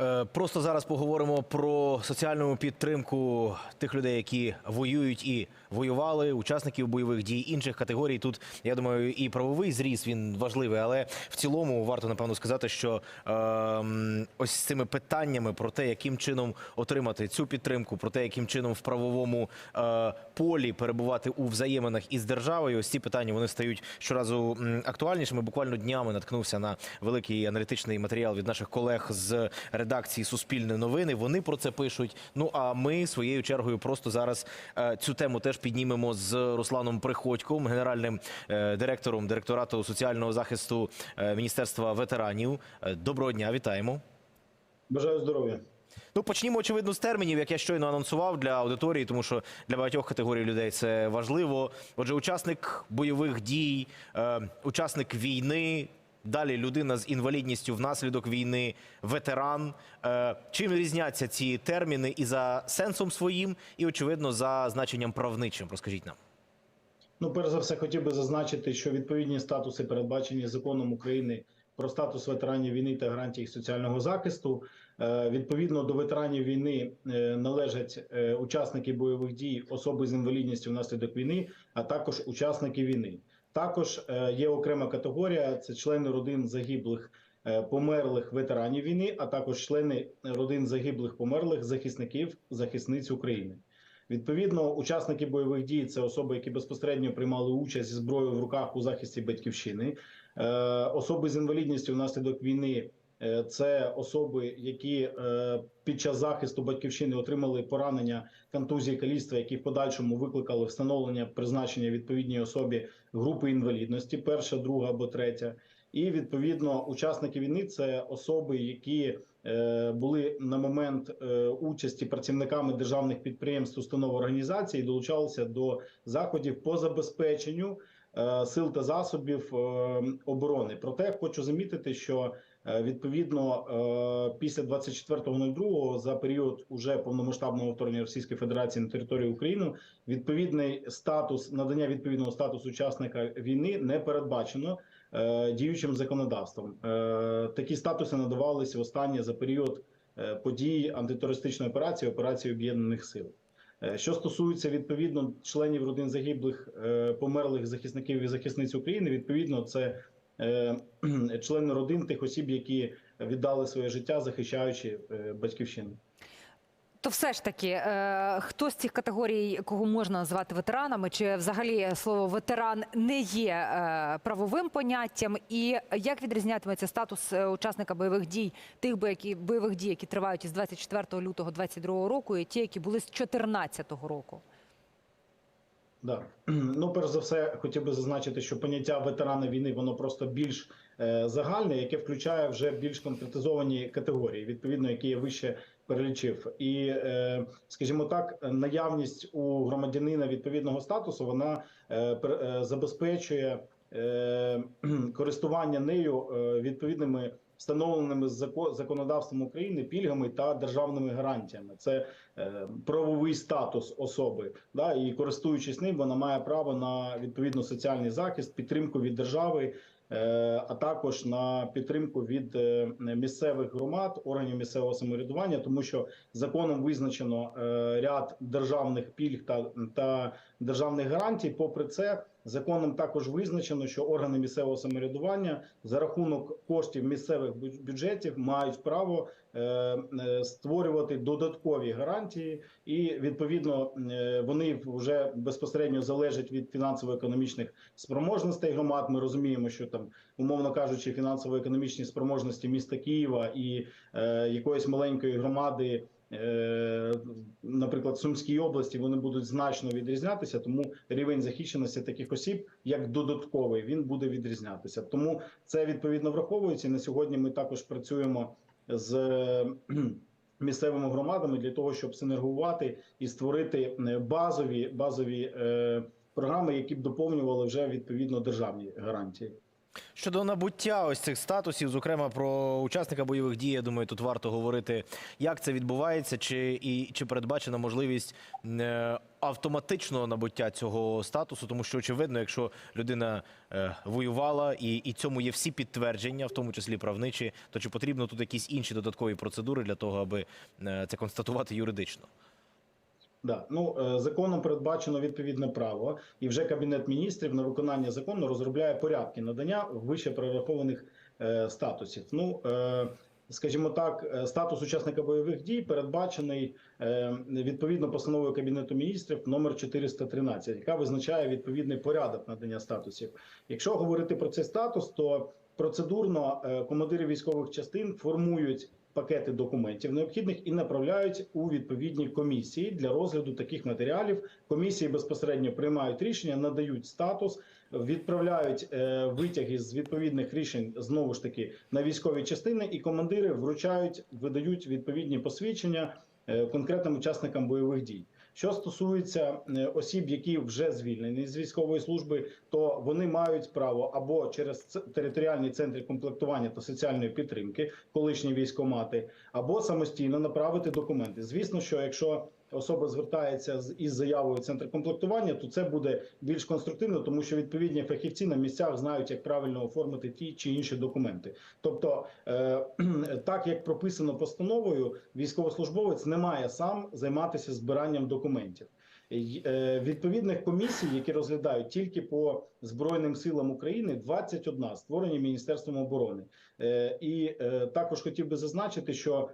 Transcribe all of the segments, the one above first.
Е, Просто зараз поговоримо про соціальну підтримку тих людей, які воюють і воювали, учасників бойових дій інших категорій. Тут я думаю, і правовий зріс він важливий, але в цілому варто напевно сказати, що е, ось з цими питаннями про те, яким чином отримати цю підтримку, про те, яким чином в правовому е, полі перебувати у взаєминах із державою. Ось ці питання вони стають щоразу актуальнішими. Буквально днями наткнувся на великий аналітичний матеріал від наших колег з редакції Суспільне новини. Вони про це пишуть. Ну а ми своєю чергою просто зараз е, цю тему теж піднімемо з Русланом Приходьком, генеральним е, директором директорату соціального захисту е, Міністерства ветеранів. Доброго дня, вітаємо. Бажаю здоров'я. Ну, почнімо, очевидно, з термінів, як я щойно анонсував для аудиторії, тому що для багатьох категорій людей це важливо. Отже, учасник бойових дій, учасник війни, далі людина з інвалідністю внаслідок війни, ветеран. Е, чим різняться ці терміни і за сенсом своїм, і очевидно за значенням правничим? Розкажіть нам. Ну, перш за все, хотів би зазначити, що відповідні статуси передбачені законом України про статус ветеранів війни та гарантії їх соціального захисту. Е, Відповідно до ветеранів війни е, належать учасники бойових дій, особи з інвалідністю внаслідок війни, а також учасники війни. Також е, є окрема категорія: це члени родин загиблих. е, Померлих ветеранів війни, а також члени родин загиблих померлих захисників захисниць України. Відповідно, учасники бойових дій це особи, які безпосередньо приймали участь зі зброєю в руках у захисті батьківщини. Е, особи з інвалідністю внаслідок війни це особи, які е, під час захисту батьківщини отримали поранення контузії каліцтва, які в подальшому викликали встановлення призначення відповідній особі групи інвалідності, перша, друга або третя. І відповідно учасники війни це особи, які е, були на момент е, участі працівниками державних підприємств, установ організацій, долучалися до заходів по забезпеченню е, сил та засобів е, оборони. Проте хочу замітити, що е, відповідно е, після 24.02 за період уже повномасштабного вторгнення Російської Федерації на територію України відповідний статус надання відповідного статусу учасника війни не передбачено е, діючим законодавством. Е, Такі статуси надавалися останнє за період е, подій антитерористичної операції, операції об'єднаних сил. Е, Що стосується відповідно членів родин загиблих е, померлих захисників і захисниць України, відповідно, це е, члени родин тих осіб, які віддали своє життя, захищаючи е, батьківщину. То все ж таки, е, хто з цих категорій, кого можна назвати ветеранами, чи взагалі слово ветеран не є е, правовим поняттям, і як відрізнятиметься статус е, учасника бойових дій, тих бо- бойових дій, які тривають із 24 лютого 22 року, і ті, які були з 14 року? Да. Ну, перш за все, хотів би зазначити, що поняття ветерани війни воно просто більш е, загальне, яке включає вже більш конкретизовані категорії, відповідно, які я вище перелічив. І, е, скажімо так, наявність у громадянина відповідного статусу вона е, е, забезпечує е, користування нею е, відповідними встановленими зако- законодавством України пільгами та державними гарантіями. Це е, правовий статус особи, да, і користуючись ним, вона має право на відповідно соціальний захист, підтримку від держави, е, а також на підтримку від е, місцевих громад, органів місцевого самоврядування, тому що законом визначено ряд державних пільг та, та державних гарантій. Попри це, законом також визначено, що органи місцевого самоврядування за рахунок коштів місцевих бю- бюджетів мають право е, е, створювати додаткові гарантії, і відповідно е, вони вже безпосередньо залежать від фінансово-економічних спроможностей громад. Ми розуміємо, що там, умовно кажучи, фінансово-економічні спроможності міста Києва і е, якоїсь маленької громади. е, Наприклад, в Сумській області вони будуть значно відрізнятися, тому рівень захищеності таких осіб як додатковий він буде відрізнятися. Тому це відповідно враховується. І на сьогодні ми також працюємо з місцевими громадами для того, щоб синергувати і створити е, базові базові е, програми, які б доповнювали вже відповідно державні гарантії. Щодо набуття ось цих статусів, зокрема про учасника бойових дій, я думаю, тут варто говорити, як це відбувається, чи і чи передбачена можливість е, автоматичного набуття цього статусу, тому що очевидно, якщо людина е, воювала і, і цьому є всі підтвердження, в тому числі правничі, то чи потрібно тут якісь інші додаткові процедури для того, аби е, це констатувати юридично? Да, ну е, законом передбачено відповідне право, і вже кабінет міністрів на виконання закону розробляє порядки надання вище перерахованих е, статусів. Ну е, скажімо так, е, статус учасника бойових дій передбачений е, відповідно постановою кабінету міністрів номер 413, яка визначає відповідний порядок надання статусів. Якщо говорити про цей статус, то процедурно е, командири військових частин формують пакети документів необхідних і направляють у відповідні комісії для розгляду таких матеріалів. Комісії безпосередньо приймають рішення, надають статус, відправляють е, витяги з відповідних рішень знову ж таки на військові частини, і командири вручають, видають відповідні посвідчення е, конкретним учасникам бойових дій. Що стосується е, осіб, які вже звільнені з військової служби, то вони мають право або через територіальні центри комплектування та соціальної підтримки, колишні військомати, або самостійно направити документи. Звісно, що якщо особа звертається з із заявою центр комплектування, то це буде більш конструктивно, тому що відповідні фахівці на місцях знають, як правильно оформити ті чи інші документи. Тобто, е, так як прописано постановою, військовослужбовець не має сам займатися збиранням документів. Е, Відповідних комісій, які розглядають тільки по Збройним силам України, 21 створені Міністерством оборони. Е, І е, також хотів би зазначити, що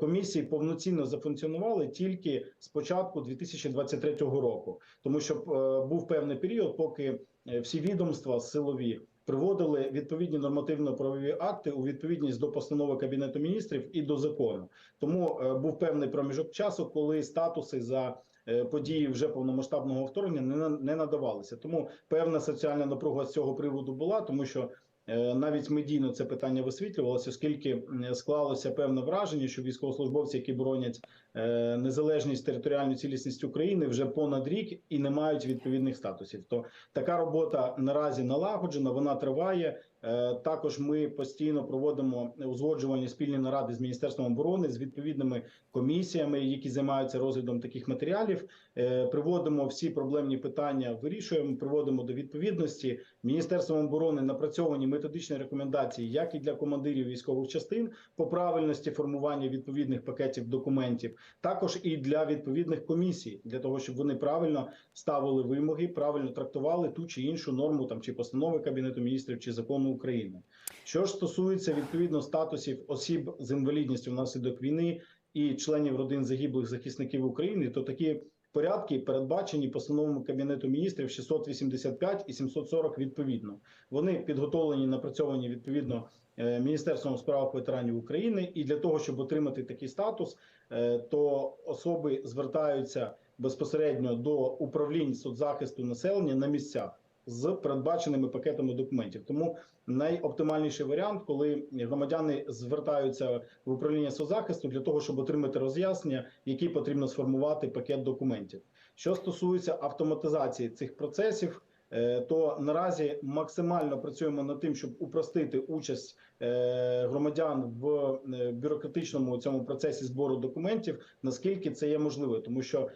комісії повноцінно зафункціонували тільки з початку 2023 року, тому що е, був певний період, поки е, всі відомства силові приводили відповідні нормативно-правові акти у відповідність до постанови кабінету міністрів і до закону. Тому е, був певний проміжок часу, коли статуси за е, події вже повномасштабного вторгнення не, надавалися. Тому певна соціальна напруга з цього приводу була, тому що е, навіть медійно це питання висвітлювалося, оскільки склалося певне враження, що військовослужбовці, які боронять е, незалежність територіальну цілісність України, вже понад рік і не мають відповідних статусів. То така робота наразі налагоджена, вона триває. Е, Також ми постійно проводимо узгоджувальні спільні наради з міністерством оборони з відповідними комісіями, які займаються розглядом таких матеріалів. Е, Приводимо всі проблемні питання, вирішуємо, приводимо до відповідності. Міністерством оборони напрацьовані методичні рекомендації, як і для командирів військових частин по правильності формування відповідних пакетів документів, також і для відповідних комісій, для того, щоб вони правильно ставили вимоги, правильно трактували ту чи іншу норму там чи постанови кабінету міністрів чи закону України. Що ж стосується відповідно статусів осіб з інвалідністю внаслідок війни і членів родин загиблих захисників України, то такі порядки передбачені постановами кабінету міністрів 685 і 740 відповідно. Вони підготовлені, напрацьовані відповідно е, Міністерством у справах ветеранів України. І для того, щоб отримати такий статус, е, то особи звертаються безпосередньо до управлінь соцзахисту населення на місцях з передбаченими пакетами документів. Тому найоптимальніший варіант, коли громадяни звертаються в управління соцзахисту для того, щоб отримати роз'яснення, який потрібно сформувати пакет документів. Що стосується автоматизації цих процесів. Е, То наразі максимально працюємо над тим, щоб упростити участь е, громадян в е, бюрократичному цьому процесі збору документів, наскільки це є можливо, тому що,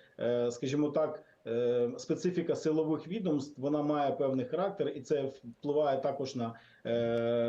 скажімо так, специфіка силових відомств вона має певний характер, і це впливає також на,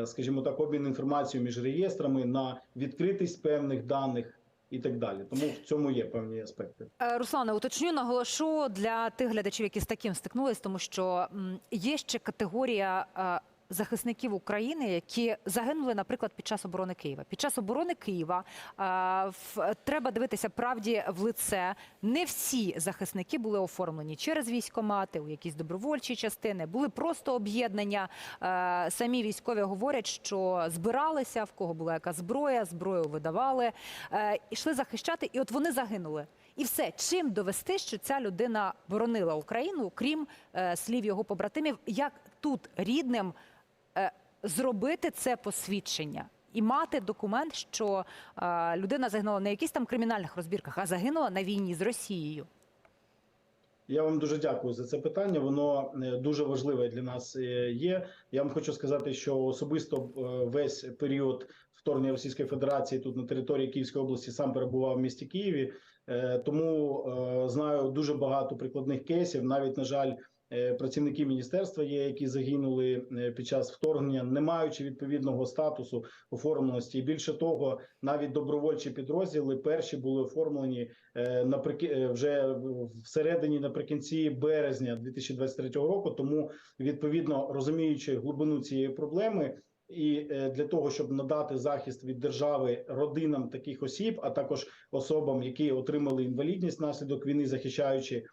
скажімо так, обмін інформацією між реєстрами, на відкритість певних даних і так далі. Тому в цьому є певні аспекти. Е, Руслане, уточню, наголошу для тих глядачів, які з таким стикнулись, тому що є ще категорія е, захисників України, які загинули, наприклад, під час оборони Києва. Під час оборони Києва е, в- треба дивитися правді в лице. Не всі захисники були оформлені через військомати, у якісь добровольчі частини, були просто об'єднання. Самі військові говорять, що збиралися, в кого була яка зброя, зброю видавали, е, йшли захищати, і от вони загинули. І все, чим довести, що ця людина боронила Україну, крім е, слів його побратимів, як тут рідним зробити це посвідчення і мати документ, що е, людина загинула не в якихось там кримінальних розбірках, а загинула на війні з Росією. Я вам дуже дякую за це питання. Воно е, дуже важливе для нас е, є. Я вам хочу сказати, що особисто е, весь період вторгнення Російської Федерації тут на території Київської області сам перебував в місті Києві, тому знаю дуже багато прикладних кейсів. Навіть на жаль, працівники міністерства є, які загинули е, під час вторгнення, не маючи відповідного статусу оформленості. І більше того, навіть добровольчі підрозділи перші були оформлені е, е, вже всередині наприкінці березня 2023 року. Тому відповідно розуміючи глибину цієї проблеми. І е, для того, щоб надати захист від держави родинам таких осіб, а також особам, які отримали інвалідність внаслідок війни, захищаючи е,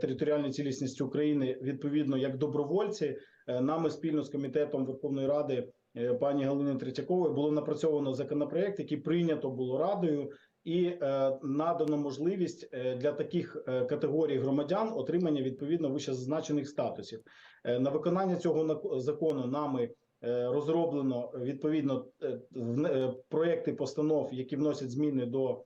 територіальну цілісність України, відповідно як добровольці, е, нами спільно з комітетом Верховної Ради е, пані Галини Третьякової було напрацьовано законопроект, який прийнято було радою. І е, надано можливість е, для таких е, категорій громадян отримання відповідно вище зазначених статусів. Е, на виконання цього закону нами е, розроблено відповідно е, е, проекти постанов, які вносять зміни до е,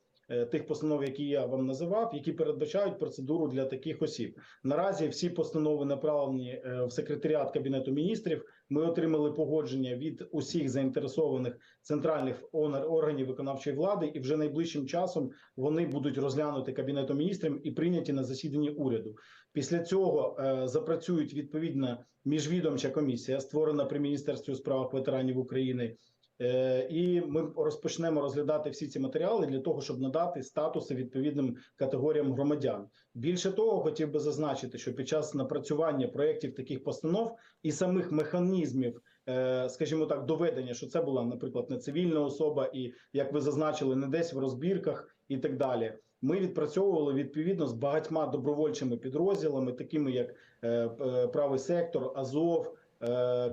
тих постанов, які я вам називав, які передбачають процедуру для таких осіб. Наразі всі постанови направлені е, в секретаріат кабінету міністрів. Ми отримали погодження від усіх заінтересованих центральних органів виконавчої влади, і вже найближчим часом вони будуть розглянути кабінетом міністрів і прийняті на засіданні уряду. Після цього е, запрацюють відповідна міжвідомча комісія, створена при міністерстві у справах ветеранів України. Е, І ми розпочнемо розглядати всі ці матеріали для того, щоб надати статуси відповідним категоріям громадян. Більше того, хотів би зазначити, що під час напрацювання проєктів таких постанов і самих механізмів, е, скажімо так, доведення, що це була, наприклад, не цивільна особа, і як ви зазначили, не десь в розбірках і так далі. Ми відпрацьовували відповідно з багатьма добровольчими підрозділами, такими як е, правий сектор, Азов,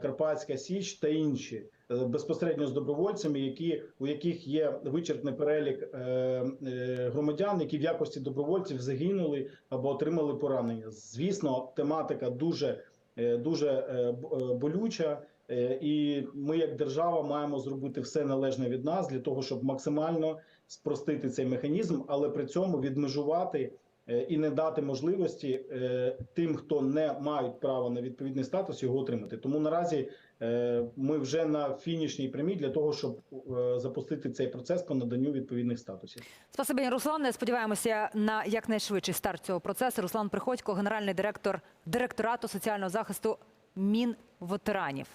Карпатська Січ та інші, е, безпосередньо з добровольцями, які у яких є вичерпний перелік е, е, громадян, які в якості добровольців загинули або отримали поранення. Звісно, тематика дуже е, дуже е, е, болюча. Е, І ми, як держава, маємо зробити все належне від нас для того, щоб максимально спростити цей механізм, але при цьому відмежувати е, і не дати можливості е, тим, хто не мають права на відповідний статус, його отримати. Тому наразі е, ми вже на фінішній прямій для того, щоб е, запустити цей процес по наданню відповідних статусів. Спасибі, Руслане. Сподіваємося на якнайшвидший старт цього процесу. Руслан Приходько, генеральний директор директорату соціального захисту Мінветеранів.